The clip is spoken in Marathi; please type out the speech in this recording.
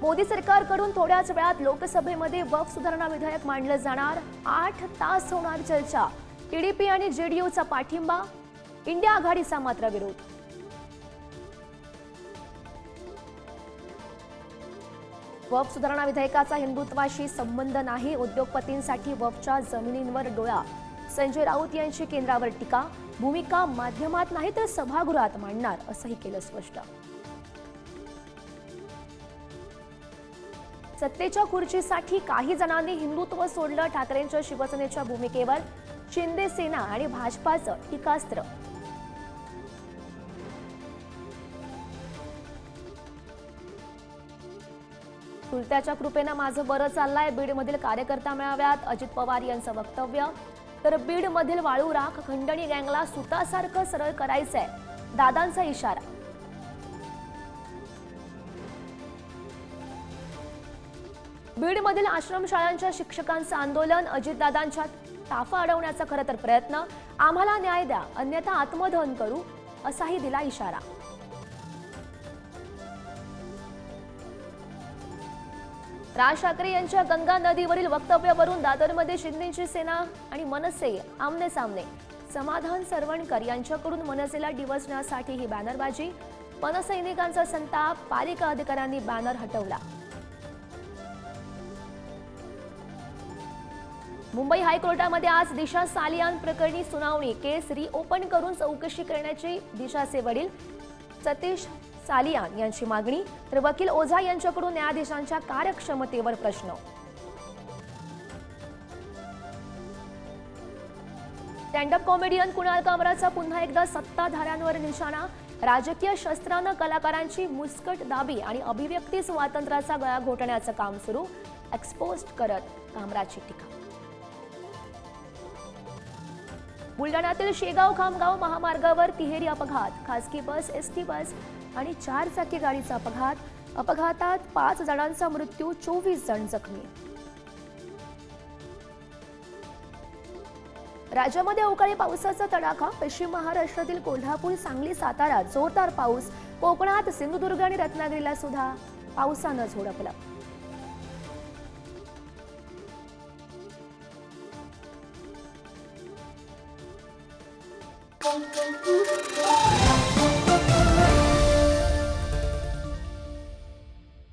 मोदी सरकारकडून थोड्याच वेळात लोकसभेमध्ये वफ सुधारणा विधेयक मांडलं जाणार. आठ तास होणार चर्चा. टीडीपी आणि जेडीयूचा पाठिंबा. इंडिया आघाडीचा मात्र विरोध. वफ सुधारणा विधेयकाचा हिंदुत्वाशी संबंध नाही. उद्योगपतींसाठी वफच्या जमिनींवर डोळा. संजय राऊत यांची केंद्रावर टीका. भूमिका माध्यमात नाही तर सभागृहात मांडणार असंही केलं स्पष्ट. सत्तेच्या खुर्चीसाठी काही जणांनी हिंदुत्व सोडलं ठाकरेंच्या शिवसेनेच्या भूमिकेवर. शिंदे सेना आणि भाजपाचं टीकास्त्र. चुलत्याच्या कृपेनं माझं बरं चाललंय. बीडमधील कार्यकर्ता मेळाव्यात अजित पवार यांचं वक्तव्य. तर बीडमधील वाळू राख खंडणी गँगला सुतासारखं सरळ करायचंय. दादांचा इशारा. बीडमधील आश्रमशाळांच्या शिक्षकांचं आंदोलन अजितदादांच्या ताफा अडवण्याचा खरं तर प्रयत्न. आम्हाला न्याय द्या अन्यथा आत्मदहन करू असाही दिला इशारा. राज ठाकरे यांच्या गंगा नदीवरील वक्तव्यावरून दादरमध्ये शिंदेची सेना आणि मनसे आमने सामने समाधान सरवणकर यांच्याकडून मनसेला डिवचण्यासाठी ही बॅनरबाजी. मनसैनिकांचा संताप पालिका अधिकाऱ्यांनी बॅनर हटवला. मुंबई हायकोर्टामध्ये आज दिशा सालियान प्रकरणी सुनावणी. केस रिओपन करून चौकशी करण्याची दिशाचे वडील सतीश सालियान यांची मागणी. तर वकील ओझा यांच्याकडून न्यायाधीशांच्या कार्यक्षमतेवर प्रश्न. स्टँडअप कॉमेडियन कुणाल कामराचा पुन्हा एकदा सत्ताधाऱ्यांवर निशाणा. राजकीय शस्त्रानं कलाकारांची मुस्कट दाबी आणि अभिव्यक्ती स्वातंत्र्याचा गळा घोटण्याचं काम सुरू. एक्सपोज करत कामराची टीका. बुलढाण्यातील शेगाव खामगाव महामार्गावर तिहेरी अपघात. खासगी बस एस टी बस आणि चार चाकी गाडीचा अपघात. अपघातात पाच जणांचा मृत्यू चोवीस जण जखमी. राज्यामध्ये अवकाळी पावसाचा तडाखा. पश्चिम महाराष्ट्रातील कोल्हापूर सांगली सातारा जोरदार पाऊस. कोकणात सिंधुदुर्ग आणि रत्नागिरीला सुद्धा पावसानं झोडपलं. pom, pom, pom.